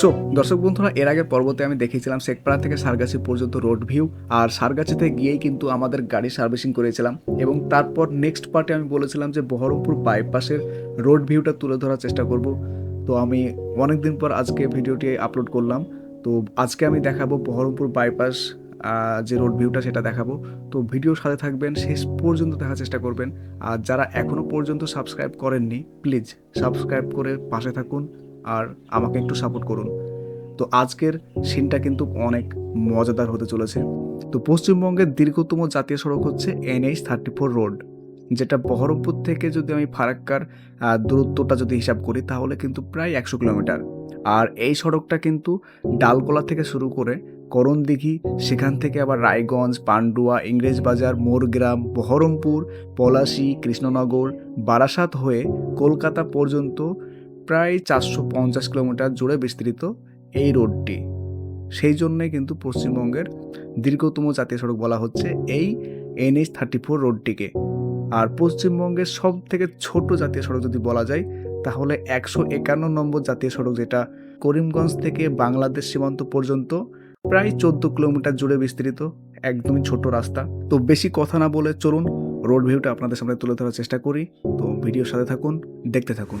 So দর্শক বন্ধুরা, এর আগের পর্বতে আমি দেখিয়েছিলাম শেখপাড়া থেকে সারগাছি পর্যন্ত রোড ভিউ আর সারগাছিতে গিয়েই কিন্তু আমাদের গাড়ি সার্ভিসিং করেছিলাম এবং তারপর নেক্সট পার্টে আমি বলেছিলাম যে বহরমপুর বাইপাসের রোড ভিউটা তুলে ধরার চেষ্টা করব। তো আমি অনেক দিন পর আজকে ভিডিওটি আপলোড করলাম। তো আজকে আমি দেখাবো বহরমপুর বাইপাস যে রোড ভিউটা সেটা দেখাবো। তো ভিডিওর সাথে থাকবেন, শেষ পর্যন্ত দেখার চেষ্টা করবেন। আর যারা এখনও পর্যন্ত সাবস্ক্রাইব করেননি প্লিজ সাবস্ক্রাইব করে পাশে থাকুন। আর আমাকে একটু সাপোর্ট করুন। তো আজকের সিনটা কিন্তু অনেক মজাদার হতে চলেছে। তো পশ্চিমবঙ্গের দীর্ঘতম জাতীয় সড়ক হচ্ছে এনএইচ থার্টি ফোর রোড, যেটা বহরমপুর থেকে যদি আমি ফারাক্কার দূরত্বটা যদি হিসাব করি, তাহলে কিন্তু প্রায় একশো কিলোমিটার। আর এই সড়কটা কিন্তু ডালকোলা থেকে শুরু করে করণদিঘি, সেখান থেকে আবার রায়গঞ্জ, পান্ডুয়া, ইংরেজবাজার, মোরগ্রাম, বহরমপুর, পলাশী, কৃষ্ণনগর, বারাসাত হয়ে কলকাতা পর্যন্ত প্রায় চারশো পঞ্চাশ কিলোমিটার জুড়ে বিস্তৃত এই রোডটি। সেই জন্যে কিন্তু পশ্চিমবঙ্গের দীর্ঘতম জাতীয় সড়ক বলা হচ্ছে এই এনএইচ থার্টি ফোর রোডটিকে। আর পশ্চিমবঙ্গের সব থেকে ছোট জাতীয় সড়ক যদি বলা যায়, তাহলে একশো একান্ন নম্বর জাতীয় সড়ক যেটা করিমগঞ্জ থেকে বাংলাদেশ সীমান্ত পর্যন্ত প্রায় চোদ্দ কিলোমিটার জুড়ে বিস্তৃত, একদমই ছোট রাস্তা। তো বেশি কথা না বলে চলুন, রোড ভিউটা আপনাদের সামনে তুলে ধরার চেষ্টা করি। তো ভিডিওর সাথে থাকুন, দেখতে থাকুন।